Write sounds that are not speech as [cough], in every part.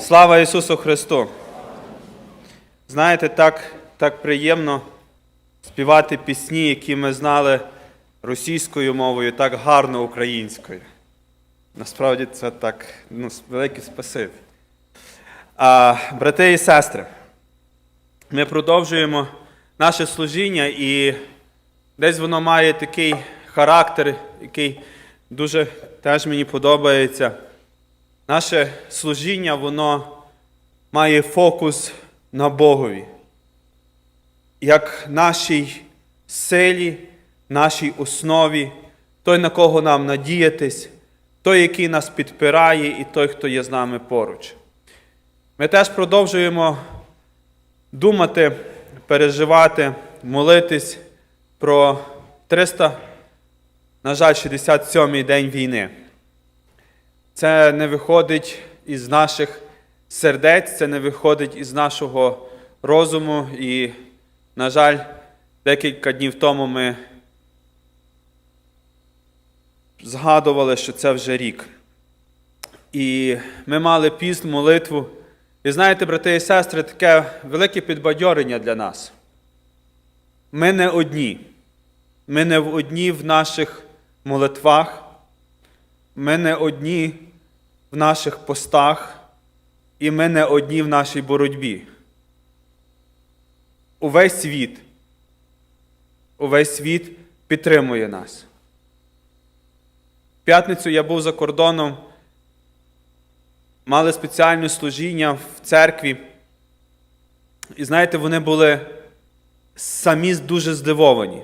Слава Ісусу Христу! Знаєте, так, так приємно співати пісні, які ми знали російською мовою, так гарно українською. Насправді це так ну, велике спасибі. А, брати і сестри, ми продовжуємо наше служіння, і десь воно має такий характер, який дуже теж мені подобається. Наше служіння, воно має фокус на Богові, як нашій силі, нашій основі, той, на кого нам надіятись, той, який нас підпирає, і той, хто є з нами поруч. Ми теж продовжуємо думати, переживати, молитись про 300, на жаль, 67-й день війни. Це не виходить із наших сердець, це не виходить із нашого розуму. І, на жаль, декілька днів тому ми згадували, що це вже рік. І ми мали піст, молитву. І знаєте, брати і сестри, таке велике підбадьорення для нас. Ми не одні. Ми не одні в наших молитвах. Ми не одні в наших постах, і ми не одні в нашій боротьбі. Увесь світ, увесь світ підтримує нас. В п'ятницю я був за кордоном, мали спеціальне служіння в церкві. І знаєте, вони були самі дуже здивовані,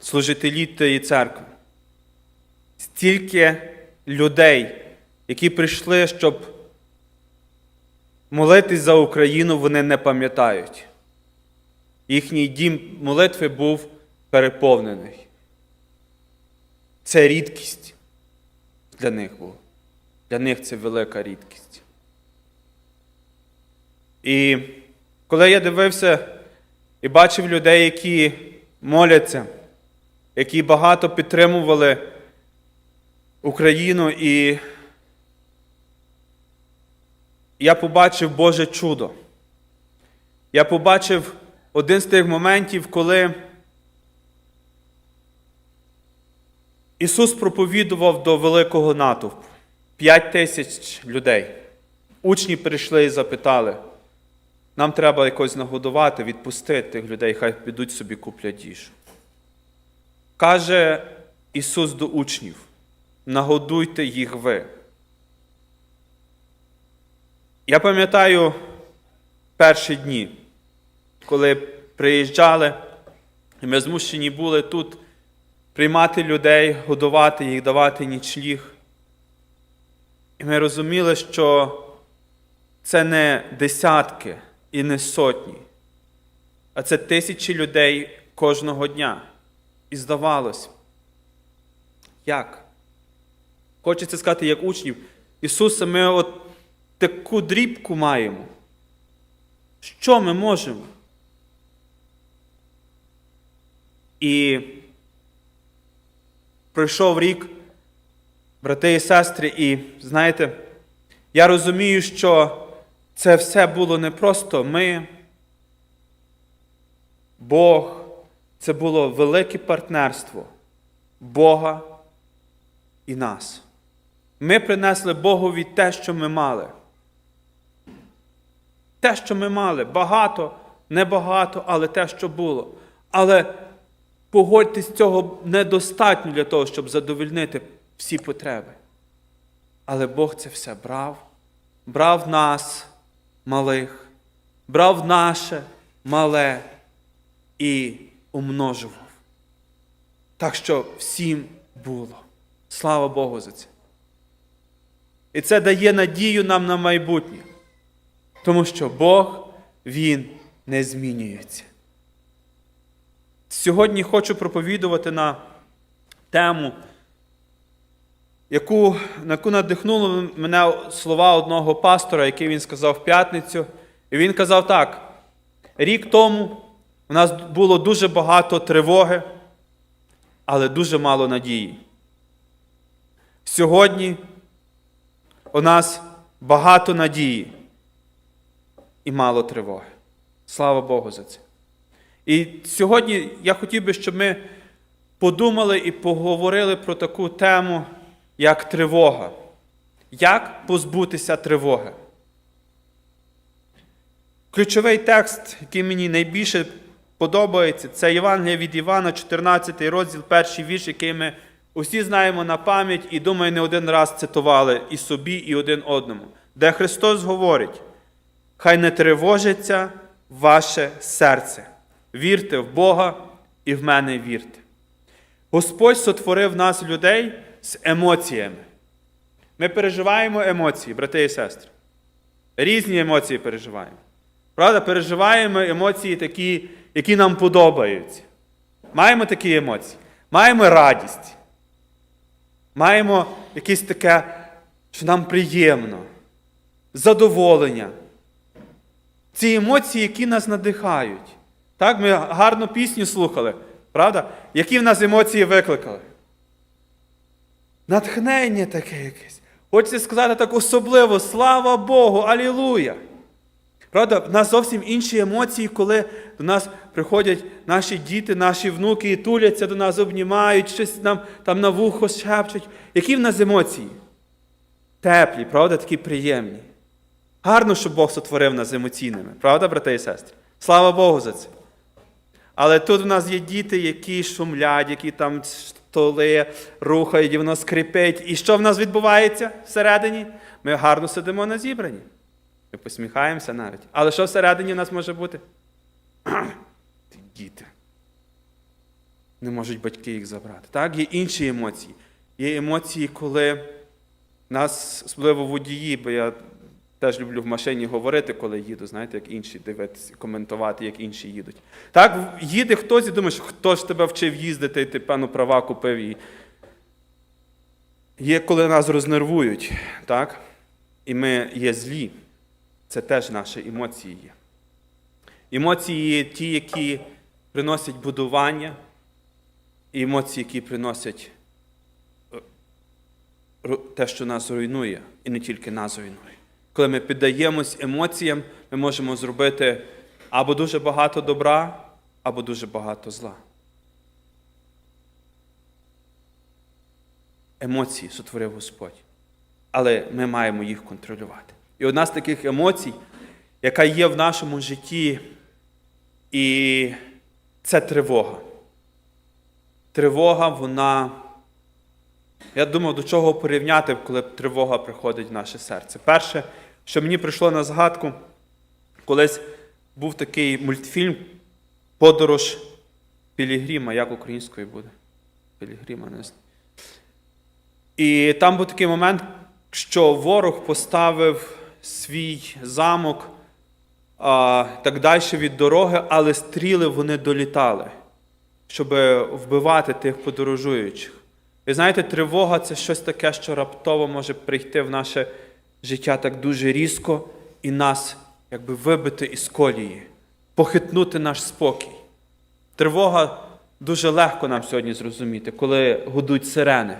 служителі тієї церкви. Стільки людей, які прийшли, щоб молитись за Україну, вони не пам'ятають. Їхній дім молитви був переповнений. Це рідкість для них була. Для них це велика рідкість. І коли я дивився і бачив людей, які моляться, які багато підтримували Україну, і я побачив Боже чудо. Я побачив один з тих моментів, коли Ісус проповідував до великого натовпу. П'ять тисяч людей. Учні прийшли і запитали, нам треба якось нагодувати, відпустити тих людей, хай підуть собі куплять їжу. Каже Ісус до учнів, нагодуйте їх ви. Я пам'ятаю перші дні, коли приїжджали, і ми змушені були тут приймати людей, годувати їх, давати нічліг. І ми розуміли, що це не десятки і не сотні, а це тисячі людей кожного дня. І здавалось, як? Хочеться сказати, як учнів, Ісусе, ми от таку дрібку маємо. Що ми можемо? І пройшов рік, брати і сестри, і знаєте, я розумію, що це все було не просто ми, Бог, це було велике партнерство Бога і нас. Ми принесли Богові те, що ми мали. Те, що ми мали, багато, небагато, але те, що було. Але погодьтесь, цього недостатньо для того, щоб задовольнити всі потреби. Але Бог це все брав, брав нас, малих, брав наше мале і умножував. Так що всім було. Слава Богу за це. І це дає надію нам на майбутнє. Тому що Бог, Він не змінюється. Сьогодні хочу проповідувати на тему, яку, на яку надихнули мене слова одного пастора, який він сказав в п'ятницю. І він казав так: рік тому у нас було дуже багато тривоги, але дуже мало надії. Сьогодні у нас багато надії і мало тривоги. Слава Богу за це. І сьогодні я хотів би, щоб ми подумали і поговорили про таку тему, як тривога. Як позбутися тривоги? Ключовий текст, який мені найбільше подобається, це Євангелія від Івана, 14 розділ, перший вірш, який ми усі знаємо на пам'ять і, думаю, не один раз цитували і собі, і один одному, де Христос говорить: Хай не тривожиться ваше серце. Вірте в Бога і в мене вірте. Господь сотворив нас, людей, з емоціями. Ми переживаємо емоції, брати і сестри. Різні емоції переживаємо. Правда, переживаємо емоції такі, які нам подобаються. Маємо такі емоції. Маємо радість. Маємо якесь таке, що нам приємно, задоволення. Ці емоції, які нас надихають. Так, ми гарну пісню слухали, правда? Які в нас емоції викликали? Натхнення таке якесь. Хочеться сказати так особливо, слава Богу, алілуя! Правда, в нас зовсім інші емоції, коли до нас приходять наші діти, наші внуки і туляться до нас, обнімають, щось нам там на вухо шепчуть. Які в нас емоції? Теплі, правда, такі приємні. Гарно, що Бог сотворив нас емоційними, правда, брати і сестри? Слава Богу за це. Але тут в нас є діти, які шумлять, які там столи рухають, і воно скрипить. І що в нас відбувається всередині? Ми гарно сидимо на зібранні. Ми посміхаємося навіть. Але що всередині в нас може бути? [clears throat] Ті діти. Не можуть батьки їх забрати. Так, є інші емоції. Є емоції, коли нас, особливо водії, бо я теж люблю в машині говорити, коли їду, знаєте, як інші дивитися, коментувати, як інші їдуть. Так, їде хтось і думаєш, хто ж тебе вчив їздити, і ти, певно, права купив. І... Є, коли нас рознервують, так? і ми є злі. Це теж наші емоції є. Емоції ті, які приносять будування, і емоції, які приносять е, те, що нас руйнує, і не тільки нас руйнує. Коли ми піддаємось емоціям, ми можемо зробити або дуже багато добра, або дуже багато зла. Емоції сотворив Господь. Але ми маємо їх контролювати. І одна з таких емоцій, яка є в нашому житті, і це тривога. Тривога, вона. Я думав, до чого порівняти, коли тривога приходить в наше серце. Перше, що мені прийшло на згадку, колись був такий мультфільм Подорож Пілігрима, як українською буде? Пілігрима, не знаю. І там був такий момент, що ворог поставив свій замок а, так далі від дороги, але стріли вони долітали, щоб вбивати тих подорожуючих. Ви знаєте, тривога це щось таке, що раптово може прийти в наше життя так дуже різко і нас якби вибити із колії, похитнути наш спокій. Тривога дуже легко нам сьогодні зрозуміти, коли гудуть сирени.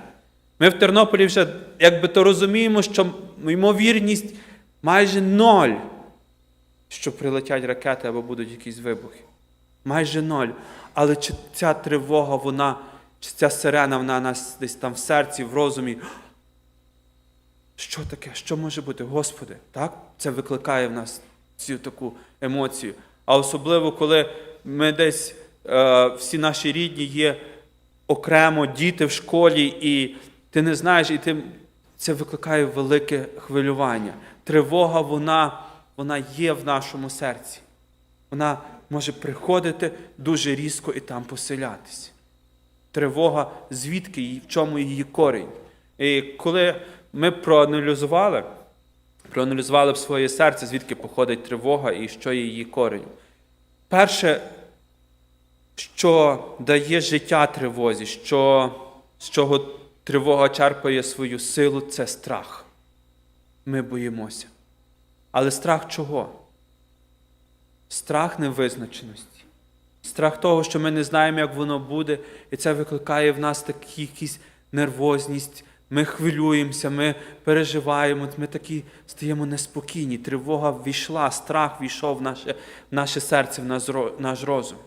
Ми в Тернополі вже якби то розуміємо, що ймовірність майже ноль, що прилетять ракети або будуть якісь вибухи. Майже ноль. Але чи ця тривога, вона, чи ця сирена, вона нас десь там в серці, в розумі. Що таке? Що може бути? Господи, так? Це викликає в нас цю таку емоцію. А особливо, коли ми десь е, всі наші рідні є окремо, діти в школі, і ти не знаєш, і ти, це викликає велике хвилювання. Тривога, вона, вона є в нашому серці. Вона може приходити дуже різко і там поселятися. Тривога, звідки її, в чому її корінь. І коли ми проаналізували, проаналізували в своє серце, звідки походить тривога і що є її корінь. Перше, що дає життя тривозі, що, з чого тривога черпає свою силу, це страх. Ми боїмося. Але страх чого? Страх невизначеності. Страх того, що ми не знаємо, як воно буде, і це викликає в нас такі якісь нервозність, Ми хвилюємося, ми переживаємо, ми такі стаємо неспокійні. Тривога ввійшла, страх війшов в наше, в наше серце, в наш розум.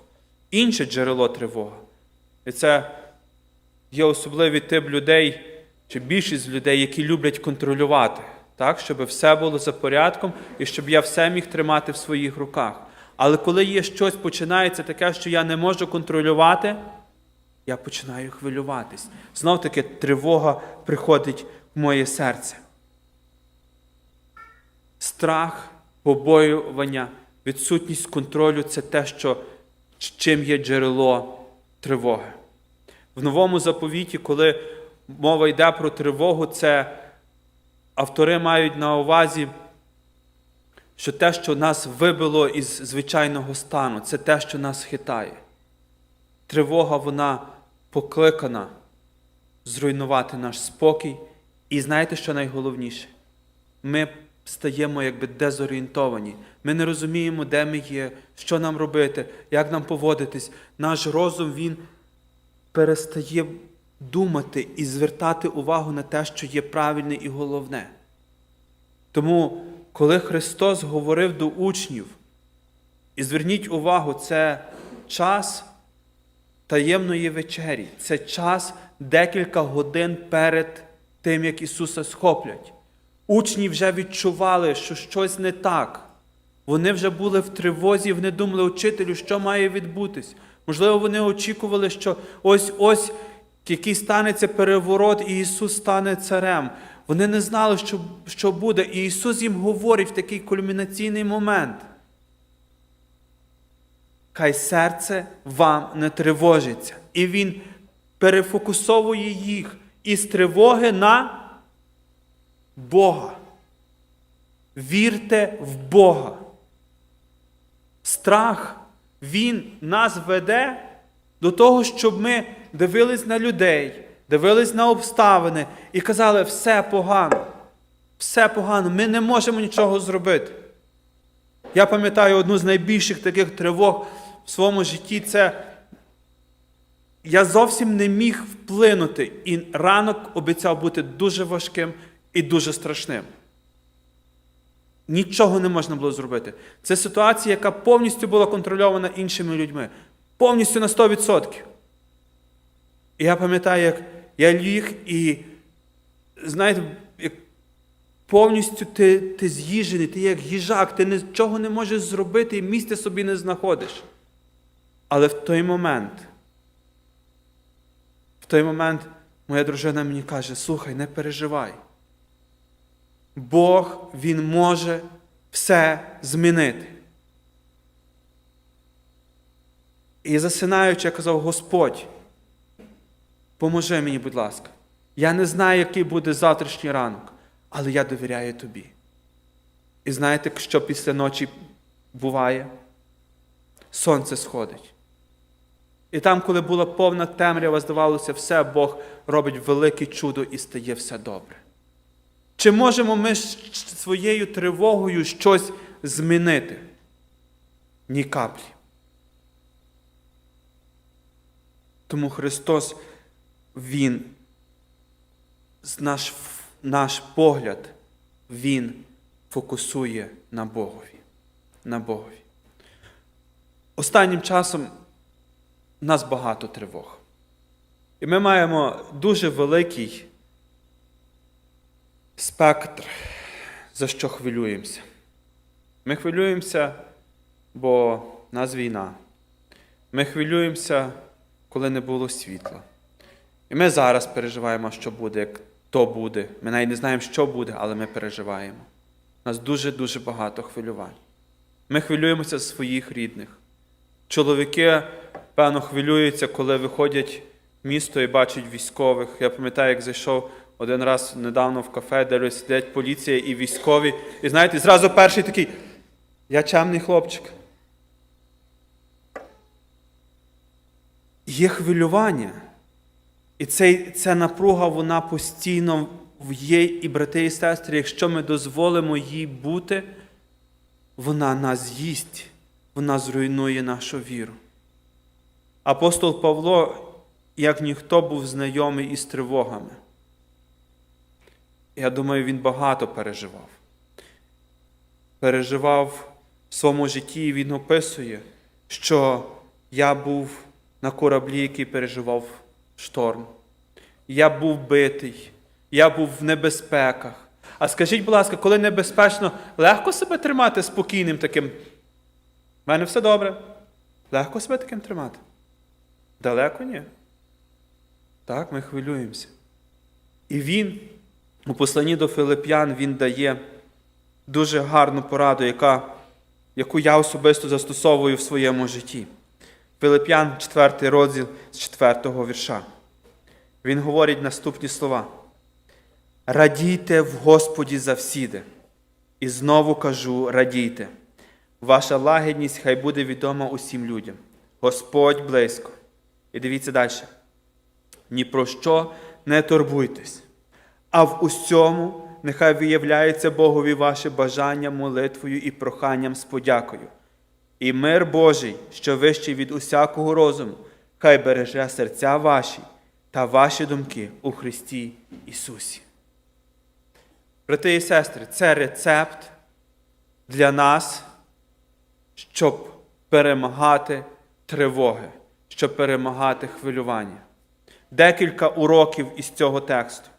Інше джерело тривога. І це є особливий тип людей, чи більшість людей, які люблять контролювати, так, щоб все було за порядком і щоб я все міг тримати в своїх руках. Але коли є щось, починається таке, що я не можу контролювати, я починаю хвилюватись. Знов таки тривога приходить в моє серце. Страх, побоювання, відсутність контролю це те, що, чим є джерело тривоги. В новому заповіті, коли мова йде про тривогу, це автори мають на увазі, що те, що нас вибило із звичайного стану, це те, що нас хитає. Тривога, вона покликана зруйнувати наш спокій. І знаєте, що найголовніше? Ми стаємо якби дезорієнтовані. Ми не розуміємо, де ми є, що нам робити, як нам поводитись. Наш розум він перестає думати і звертати увагу на те, що є правильне і головне. Тому, коли Христос говорив до учнів, і зверніть увагу, це час таємної вечері, це час декілька годин перед тим, як Ісуса схоплять. Учні вже відчували, що щось не так. Вони вже були в тривозі, вони думали, учителю, що має відбутись. Можливо, вони очікували, що ось ось який станеться переворот, і Ісус стане царем. Вони не знали, що, що буде. І Ісус їм говорить в такий кульмінаційний момент. Хай серце вам не тривожиться. І Він перефокусовує їх із тривоги на Бога. Вірте в Бога. Страх, він нас веде до того, щоб ми дивились на людей, дивились на обставини і казали, все погано, все погано, ми не можемо нічого зробити. Я пам'ятаю одну з найбільших таких тривог в своєму житті це я зовсім не міг вплинути, і ранок обіцяв бути дуже важким і дуже страшним. Нічого не можна було зробити. Це ситуація, яка повністю була контрольована іншими людьми. Повністю на 100%. І я пам'ятаю, як я ліг і, знаєте, повністю ти, ти з'їжений, ти як їжак, ти нічого не можеш зробити і місця собі не знаходиш. Але в той момент, в той момент моя дружина мені каже: слухай, не переживай. Бог Він може все змінити. І засинаючи, я казав, Господь, поможи мені, будь ласка. Я не знаю, який буде завтрашній ранок, але я довіряю тобі. І знаєте, що після ночі буває? Сонце сходить. І там, коли була повна темрява, здавалося, все, Бог робить велике чудо і стає все добре. Чи можемо ми своєю тривогою щось змінити? Ні каплі. Тому Христос, Він, наш, наш погляд, Він фокусує на Богові. На Богові. Останнім часом у нас багато тривог. І ми маємо дуже великий спектр, за що хвилюємося. Ми хвилюємося, бо в нас війна. Ми хвилюємося, коли не було світла. І ми зараз переживаємо, що буде, як то буде. Ми навіть не знаємо, що буде, але ми переживаємо. У нас дуже-дуже багато хвилювань. Ми хвилюємося за своїх рідних. Чоловіки, певно, хвилюються, коли виходять в місто і бачать військових. Я пам'ятаю, як зайшов один раз недавно в кафе, де сидять поліція і військові. І знаєте, зразу перший такий, я чемний хлопчик. Є хвилювання. І цей, ця напруга, вона постійно є, і брати і сестри, якщо ми дозволимо їй бути, вона нас їсть, вона зруйнує нашу віру. Апостол Павло, як ніхто був знайомий із тривогами. Я думаю, він багато переживав. Переживав в своєму житті, і він описує, що я був на кораблі, який переживав шторм. Я був битий, я був в небезпеках. А скажіть, будь ласка, коли небезпечно, легко себе тримати спокійним таким? У мене все добре. Легко себе таким тримати? Далеко ні. Так, ми хвилюємося. І він у посланні до Филип'ян він дає дуже гарну пораду, яка, яку я особисто застосовую в своєму житті. Филип'ян, 4 розділ з 4 вірша. Він говорить наступні слова. Радійте в Господі завсіди. І знову кажу, радійте. Ваша лагідність хай буде відома усім людям. Господь близько. І дивіться далі. Ні про що не турбуйтесь, а в усьому нехай виявляється Богові ваше бажання молитвою і проханням з подякою. І мир Божий, що вищий від усякого розуму, хай береже серця ваші та ваші думки у Христі Ісусі. Брати і сестри, це рецепт для нас, щоб перемагати тривоги, щоб перемагати хвилювання. Декілька уроків із цього тексту.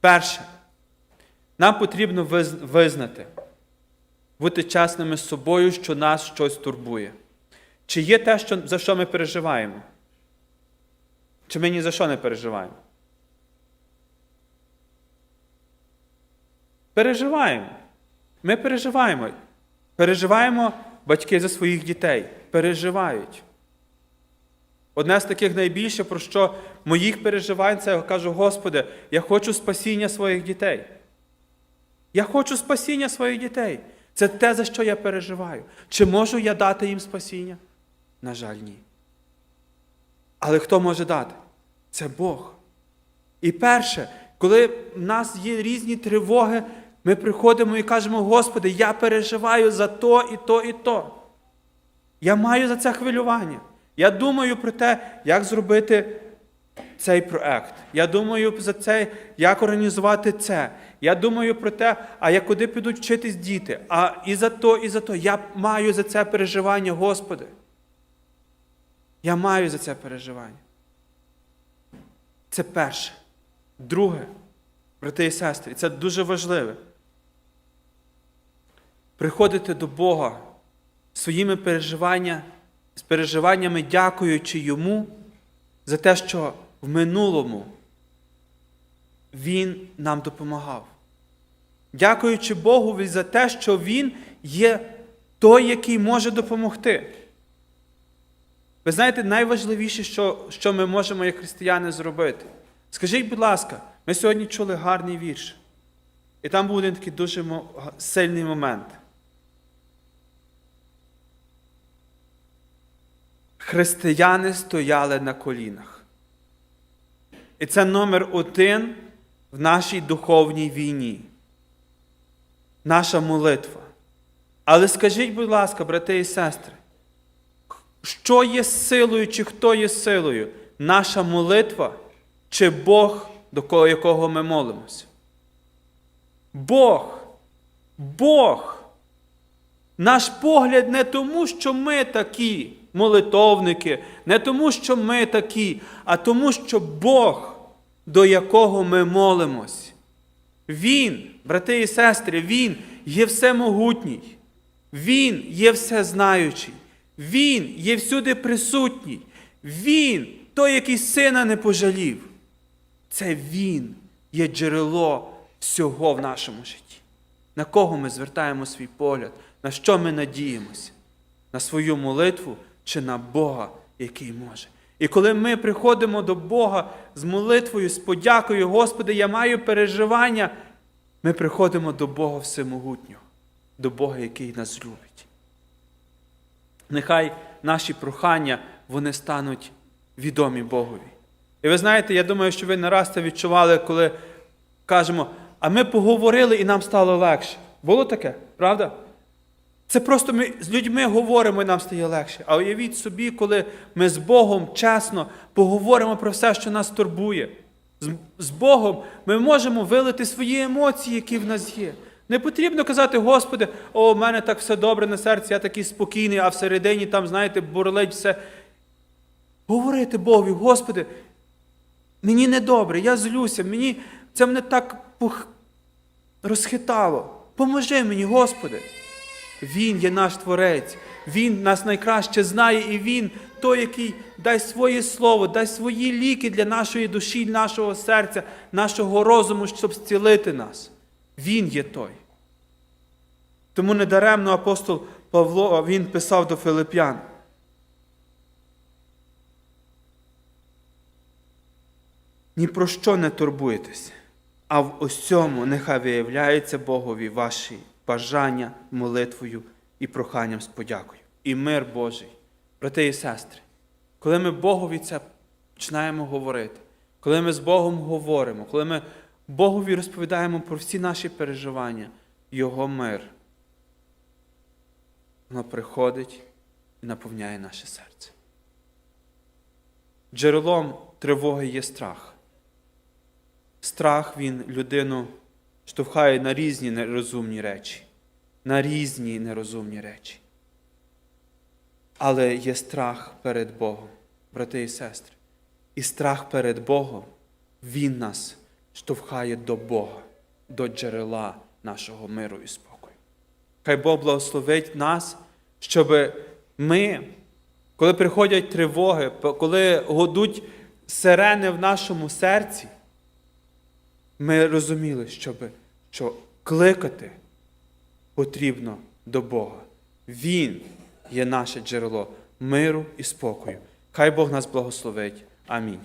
Перше, нам потрібно визнати, бути чесними з собою, що нас щось турбує. Чи є те, що, за що ми переживаємо? Чи ми ні за що не переживаємо? Переживаємо. Ми переживаємо. Переживаємо батьки за своїх дітей. Переживають. Одне з таких найбільше, про що моїх переживань, це я кажу, Господи, я хочу спасіння своїх дітей. Я хочу спасіння своїх дітей. Це те, за що я переживаю. Чи можу я дати їм спасіння? На жаль, ні. Але хто може дати? Це Бог. І перше, коли в нас є різні тривоги, ми приходимо і кажемо, Господи, я переживаю за то і то, і то. Я маю за це хвилювання. Я думаю про те, як зробити цей проект. Я думаю за це, як організувати це. Я думаю про те, а як куди підуть вчитись діти. А і за то, і за то. Я маю за це переживання, Господи. Я маю за це переживання. Це перше. Друге, брати і сестри, це дуже важливе. Приходити до Бога своїми переживання, з переживаннями, дякуючи Йому за те, що в минулому Він нам допомагав. Дякуючи Богу за те, що Він є той, який може допомогти. Ви знаєте, найважливіше, що, що ми можемо як християни зробити. Скажіть, будь ласка, ми сьогодні чули гарний вірш. І там був один такий дуже сильний момент. Християни стояли на колінах. І це номер один в нашій духовній війні. Наша молитва. Але скажіть, будь ласка, брати і сестри, що є силою, чи хто є силою? Наша молитва чи Бог, до кого- якого ми молимося? Бог. Бог. Наш погляд не тому, що ми такі молитовники, не тому, що ми такі, а тому, що Бог, до якого ми молимось. Він, брати і сестри, Він є всемогутній. Він є всезнаючий. Він є всюди присутній. Він той, який сина не пожалів. Це Він є джерело всього в нашому житті. На кого ми звертаємо свій погляд? На що ми надіємося? На свою молитву чи на Бога, який може? І коли ми приходимо до Бога з молитвою, з подякою, Господи, я маю переживання, ми приходимо до Бога Всемогутнього, до Бога, який нас любить. Нехай наші прохання вони стануть відомі Богові. І ви знаєте, я думаю, що ви не раз це відчували, коли кажемо, а ми поговорили і нам стало легше. Було таке, правда? Це просто ми з людьми говоримо і нам стає легше. А уявіть собі, коли ми з Богом чесно поговоримо про все, що нас турбує. з, Богом ми можемо вилити свої емоції, які в нас є. Не потрібно казати, Господи, о, у мене так все добре на серці, я такий спокійний, а всередині там, знаєте, бурлить все. Говорити Богові, Господи, мені недобре, я злюся, мені це мене так пух... розхитало. Поможи мені, Господи. Він є наш Творець, Він нас найкраще знає, і Він той, який дасть своє слово, дасть свої ліки для нашої душі, нашого серця, нашого розуму, щоб зцілити нас. Він є той. Тому недаремно апостол Павло він писав до Филип'ян. Ні про що не турбуйтесь, а в усьому нехай виявляється Богові ваші бажання молитвою і проханням з подякою. І мир Божий, брати і сестри, коли ми Богові це починаємо говорити, коли ми з Богом говоримо, коли ми Богові розповідаємо про всі наші переживання, Його мир, воно приходить і наповняє наше серце. Джерелом тривоги є страх. Страх він людину штовхає на різні нерозумні речі, на різні нерозумні речі. Але є страх перед Богом, брати і сестри. І страх перед Богом, Він нас штовхає до Бога, до джерела нашого миру і спокою. Хай Бог благословить нас, щоб ми, коли приходять тривоги, коли годуть сирени в нашому серці, ми розуміли, щоб, що кликати потрібно до Бога. Він є наше джерело миру і спокою. Хай Бог нас благословить. Амінь.